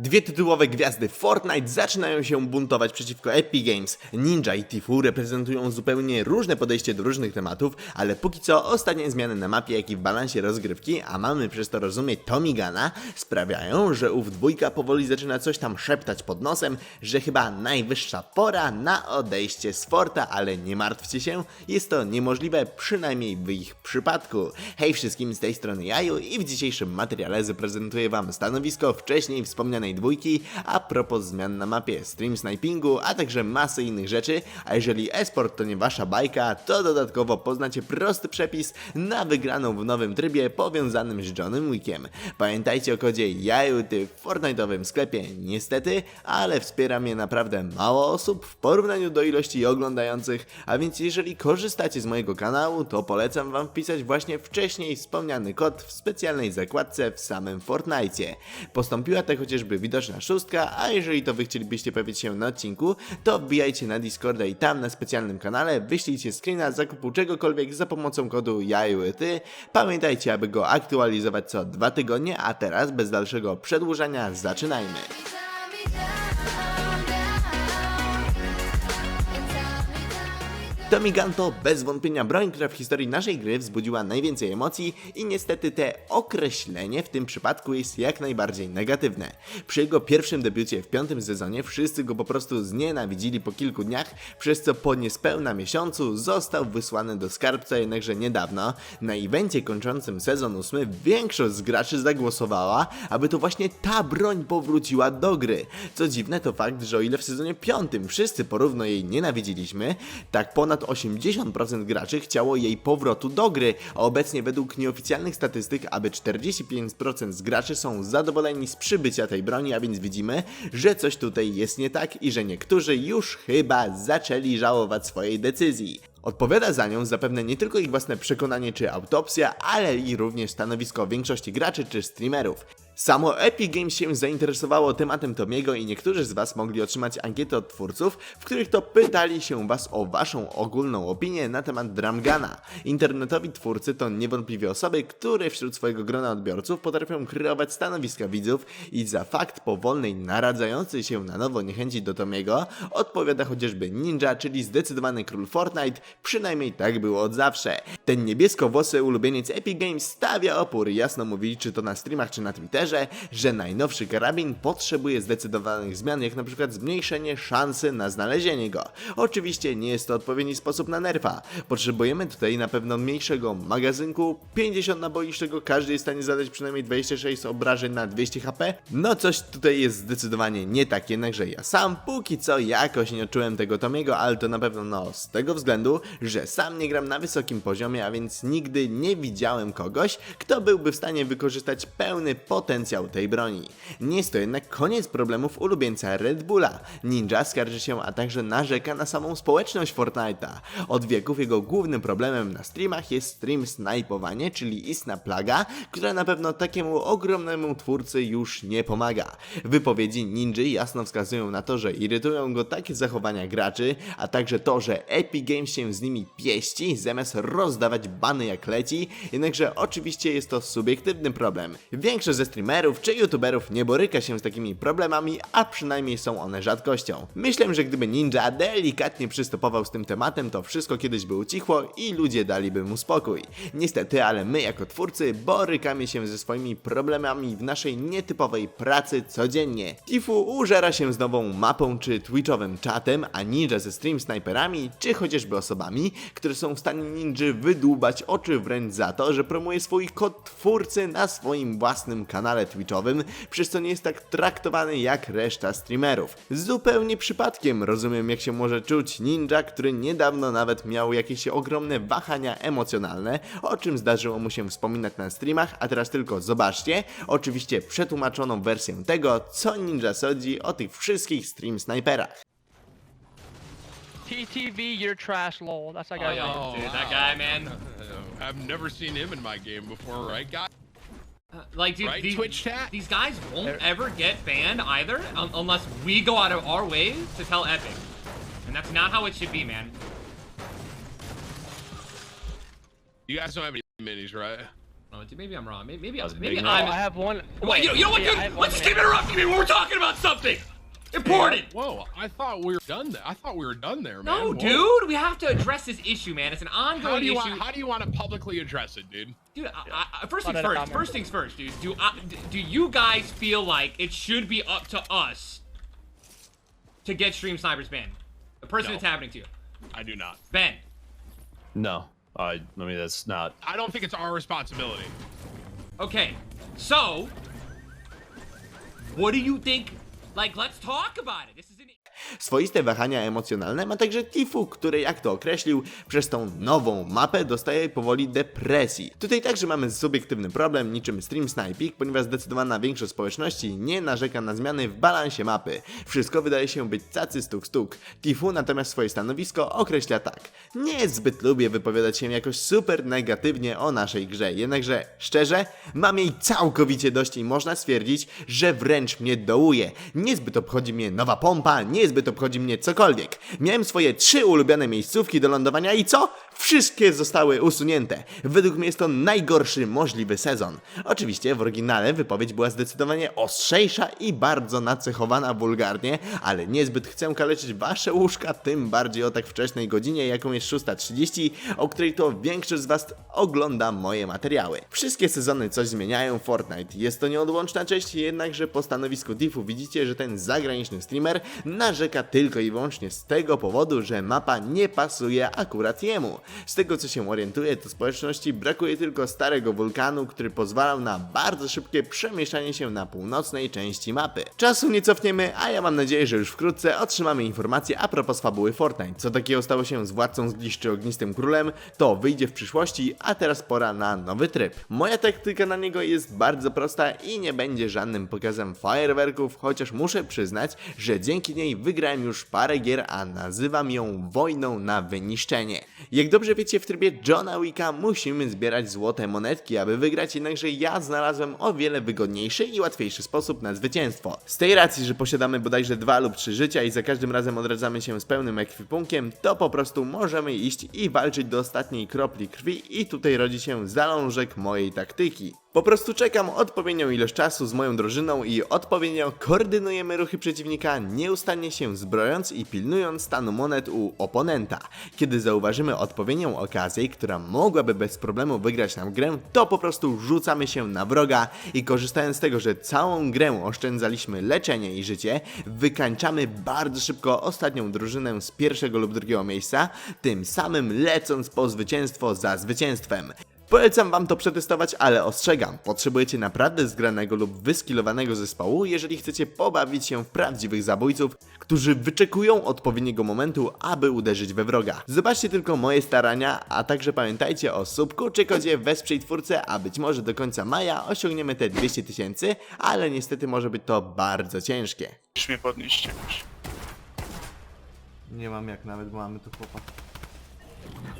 Dwie tytułowe gwiazdy Fortnite zaczynają się buntować przeciwko Epic Games. Ninja i Tifu reprezentują zupełnie różne podejście do różnych tematów, ale póki co ostatnie zmiany na mapie, jak i w balansie rozgrywki, a mamy przez to rozumieć Tomigana, sprawiają, że ów dwójka powoli zaczyna coś tam szeptać pod nosem, że chyba najwyższa pora na odejście z Forta, ale nie martwcie się, jest to niemożliwe, przynajmniej w ich przypadku. Hej wszystkim, z tej strony Jaju i w dzisiejszym materiale zaprezentuję wam stanowisko wcześniej wspomnianej dwójki a propos zmian na mapie, stream snipingu, a także masy innych rzeczy, a jeżeli esport to nie wasza bajka, to dodatkowo poznacie prosty przepis na wygraną w nowym trybie powiązanym z Johnem Wickiem. Pamiętajcie o kodzie JAJUTY w Fortnite'owym sklepie, niestety, ale wspiera mnie naprawdę mało osób w porównaniu do ilości oglądających, a więc jeżeli korzystacie z mojego kanału, to polecam wam wpisać właśnie wcześniej wspomniany kod w specjalnej zakładce w samym Fortnite. Postąpiła tak chociażby widoczna szóstka, a jeżeli to wy chcielibyście pojawić się na odcinku, to wbijajcie na Discorda i tam na specjalnym kanale wyślijcie screena zakupu czegokolwiek za pomocą kodu JAJUTY. Pamiętajcie, aby go aktualizować co dwa tygodnie, a teraz bez dalszego przedłużania zaczynajmy. To bez wątpienia broń, która w historii naszej gry wzbudziła najwięcej emocji i niestety te określenie w tym przypadku jest jak najbardziej negatywne. Przy jego pierwszym debiucie w piątym sezonie wszyscy go po prostu znienawidzili po kilku dniach, przez co po niespełna miesiącu został wysłany do skarbca, jednakże niedawno na evencie kończącym sezon ósmy większość z graczy zagłosowała, aby to właśnie ta broń powróciła do gry. Co dziwne to fakt, że o ile w sezonie piątym wszyscy porówno jej nienawidziliśmy, tak ponad 80% graczy chciało jej powrotu do gry, a obecnie według nieoficjalnych statystyk aby 45% z graczy są zadowoleni z przybycia tej broni, a więc widzimy, że coś tutaj jest nie tak i że niektórzy już chyba zaczęli żałować swojej decyzji. Odpowiada za nią zapewne nie tylko ich własne przekonanie czy autopsja, ale i również stanowisko większości graczy czy streamerów. Samo Epic Games się zainteresowało tematem Tomiego i niektórzy z Was mogli otrzymać ankiety od twórców, w których to pytali się Was o Waszą ogólną opinię na temat Dramgana. Internetowi twórcy to niewątpliwie osoby, które wśród swojego grona odbiorców potrafią kreować stanowiska widzów i za fakt powolnej naradzającej się na nowo niechęci do Tomiego odpowiada chociażby Ninja, czyli zdecydowany król Fortnite, przynajmniej tak było od zawsze. Ten niebiesko-włosy ulubieniec Epic Games stawia opór, jasno mówi, czy to na streamach, czy na Twitterze, że najnowszy karabin potrzebuje zdecydowanych zmian, jak na przykład zmniejszenie szansy na znalezienie go. Oczywiście nie jest to odpowiedni sposób na nerfa. Potrzebujemy tutaj na pewno mniejszego magazynku, 50 naboi, z czego każdy jest w stanie zadać przynajmniej 26 obrażeń na 200 HP. No coś tutaj jest zdecydowanie nie tak, jednakże ja sam póki co jakoś nie odczułem tego Tomiego, ale to na pewno no z tego względu, że sam nie gram na wysokim poziomie, a więc nigdy nie widziałem kogoś, kto byłby w stanie wykorzystać pełny potencjał tej broni. Nie jest to jednak koniec problemów ulubieńca Red Bulla. Ninja skarży się, a także narzeka na samą społeczność Fortnite'a. Od wieków jego głównym problemem na streamach jest stream snajpowanie, czyli istna plaga, która na pewno takiemu ogromnemu twórcy już nie pomaga. Wypowiedzi Ninja jasno wskazują na to, że irytują go takie zachowania graczy, a także to, że Epic Games się z nimi pieści, zamiast rozdawać bany jak leci, jednakże oczywiście jest to subiektywny problem. Większość ze streamerów czy youtuberów nie boryka się z takimi problemami, a przynajmniej są one rzadkością. Myślę, że gdyby Ninja delikatnie przystopował z tym tematem, to wszystko kiedyś by ucichło i ludzie daliby mu spokój. Niestety, ale my jako twórcy borykamy się ze swoimi problemami w naszej nietypowej pracy codziennie. Tifu użera się z nową mapą czy twitchowym czatem, a Ninja ze stream sniperami, czy chociażby osobami, które są w stanie Ninja wydłubać oczy wręcz za to, że promuje swój kod twórcy na swoim własnym kanale twitchowym, przez co nie jest tak traktowany jak reszta streamerów. Zupełnie przypadkiem rozumiem jak się może czuć Ninja, który niedawno nawet miał jakieś ogromne wahania emocjonalne, o czym zdarzyło mu się wspominać na streamach, a teraz tylko zobaczcie, oczywiście przetłumaczoną wersję tego, co Ninja sądzi o tych wszystkich stream snajperach. TTV, you're trash, lol. That's that guy. Oh, yeah, right dude, that guy, man. I've never seen him in my game before, right, guy? Like, dude, Right, these, Twitch chat? these guys won't ever get banned either, un- unless we go out of our way to tell Epic, and that's not how it should be, man. You guys don't have any minis, right? Oh, dude, maybe I'm wrong. Maybe, maybe, I'm, maybe big Oh, I I'm. have one. Wait, you, you know what, dude? I have Let's just keep interrupting me when we're talking about something important. Whoa, I thought we were done there. I thought we were done there, man. No, Whoa. dude, we have to address this issue, man. It's an How ongoing do you issue. want? How do you want to publicly address it, dude? Dude, I, I, first things first. comments. First things first, dude. Do I, d- do you guys feel like it should be up to us to get Stream Snipers banned? The person No. it's happening to, you. I do not. Ben. No, I, I mean that's not. I don't think it's our responsibility. Okay, so what do you think? Like, let's talk about it. This is. Swoiste wahania emocjonalne ma także Tifu, który jak to określił, przez tą nową mapę dostaje powoli depresji. Tutaj także mamy subiektywny problem, niczym Stream Sniping, ponieważ zdecydowana większość społeczności nie narzeka na zmiany w balansie mapy. Wszystko wydaje się być cacy stuk stuk. Tifu natomiast swoje stanowisko określa tak. Nie zbyt lubię wypowiadać się jakoś super negatywnie o naszej grze, jednakże szczerze, mam jej całkowicie dość i można stwierdzić, że wręcz mnie dołuje. Niezbyt obchodzi mnie nowa pompa, niezbyt obchodzi mnie cokolwiek. Miałem swoje trzy ulubione miejscówki do lądowania i co? Wszystkie zostały usunięte. Według mnie jest to najgorszy możliwy sezon. Oczywiście w oryginale wypowiedź była zdecydowanie ostrzejsza i bardzo nacechowana wulgarnie, ale niezbyt chcę kaleczyć wasze łóżka, tym bardziej o tak wczesnej godzinie, jaką jest 6.30, o której to większość z was ogląda moje materiały. Wszystkie sezony coś zmieniają Fortnite. Jest to nieodłączna część, jednakże po stanowisku Diffu widzicie, że ten zagraniczny streamer narzeka tylko i wyłącznie z tego powodu, że mapa nie pasuje akurat jemu. Z tego co się orientuję, to społeczności brakuje tylko starego wulkanu, który pozwalał na bardzo szybkie przemieszczanie się na północnej części mapy. Czasu nie cofniemy, a ja mam nadzieję, że już wkrótce otrzymamy informacje a propos fabuły Fortnite. Co takiego stało się z władcą z Gliszczy Ognistym Królem, to wyjdzie w przyszłości, a teraz pora na nowy tryb. Moja taktyka na niego jest bardzo prosta i nie będzie żadnym pokazem fajerwerków, chociaż muszę przyznać, że dzięki niej wygrałem już parę gier, a nazywam ją wojną na wyniszczenie. Jak dobrze wiecie, w trybie Johna Wicka musimy zbierać złote monetki, aby wygrać, jednakże ja znalazłem o wiele wygodniejszy i łatwiejszy sposób na zwycięstwo. Z tej racji, że posiadamy bodajże dwa lub trzy życia i za każdym razem odradzamy się z pełnym ekwipunkiem, to po prostu możemy iść i walczyć do ostatniej kropli krwi i tutaj rodzi się zalążek mojej taktyki. Po prostu czekam odpowiednią ilość czasu z moją drużyną i odpowiednio koordynujemy ruchy przeciwnika, nieustannie się zbrojąc i pilnując stanu monet u oponenta. Kiedy zauważymy odpowiednią okazję, która mogłaby bez problemu wygrać nam grę, to po prostu rzucamy się na wroga i korzystając z tego, że całą grę oszczędzaliśmy leczenie i życie, wykańczamy bardzo szybko ostatnią drużynę z pierwszego lub drugiego miejsca, tym samym lecąc po zwycięstwo za zwycięstwem. Polecam wam to przetestować, ale ostrzegam, potrzebujecie naprawdę zgranego lub wyskilowanego zespołu, jeżeli chcecie pobawić się w prawdziwych zabójców, którzy wyczekują odpowiedniego momentu, aby uderzyć we wroga. Zobaczcie tylko moje starania, a także pamiętajcie o subku czy kodzie wesprzyj twórcę, a być może do końca maja osiągniemy te 200 tysięcy, ale niestety może być to bardzo ciężkie. Musisz mnie podnieść jakoś. Nie mam jak nawet, bo mamy tu chłopa.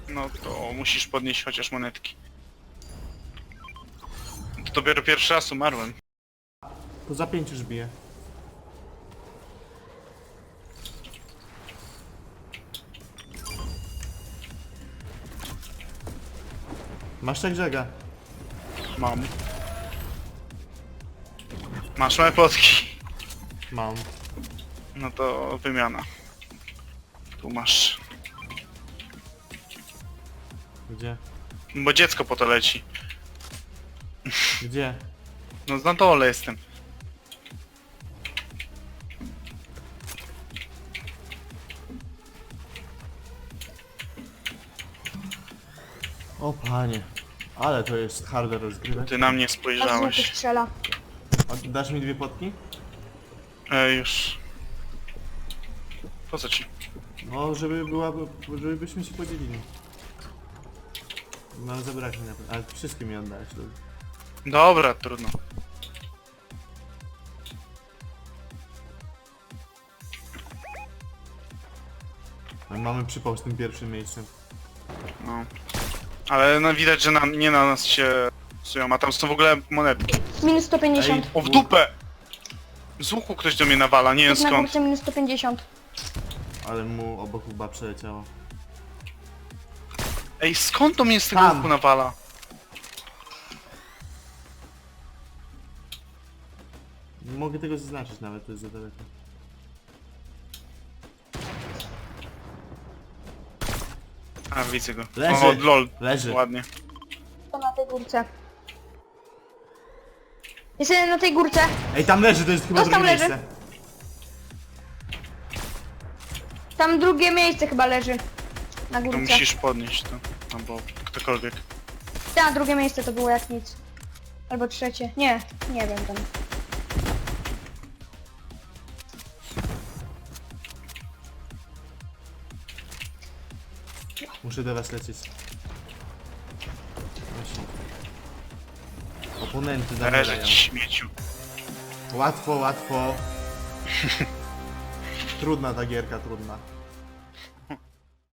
No to musisz podnieść chociaż monetki. To dopiero pierwszy raz umarłem. To za 5 już bije. Masz tak żega. Mam. Masz moje potki. Mam. No to wymiana. Tu masz. Gdzie? Bo dziecko po to leci. Gdzie? No na dole jestem. O panie. Ale to jest harder rozgrywać. Ty na mnie spojrzałeś. strzela. A dasz mi dwie potki? E, już. Po co ci? No, żeby była, żeby byśmy się podzielili. Mam zabraknie na pewno, ale wszystkie mi oddałeś. To... Dobra, trudno. No, mamy przypał z tym pierwszym miejscem. No. Ale no, widać, że na, nie na nas się psują, a tam są w ogóle monetki. Minus 150. O w dupę! Z łuku ktoś do mnie nawala, nie wiem na skąd. kursie minus 150. Ale mu obok chyba przeleciało. Ej, skąd do mnie z tego Tam. łuku nawala? Mogę tego zaznaczyć nawet, to jest za daleko. A, widzę go. Leży. O, lol. Leży. Ładnie. To na tej górce. Jest jeden na tej górce. Ej, tam leży, to jest chyba Dostał, drugie leży. miejsce. Tam drugie miejsce chyba leży. Na To górce. musisz podnieść to. Albo ktokolwiek. Tak, drugie miejsce to było jak nic. Albo trzecie. Nie, nie wiem tam. Muszę do was lecieć. Właśnie. Oponenty Leżeć zabierają. śmieciu. Łatwo, łatwo. trudna ta gierka, trudna.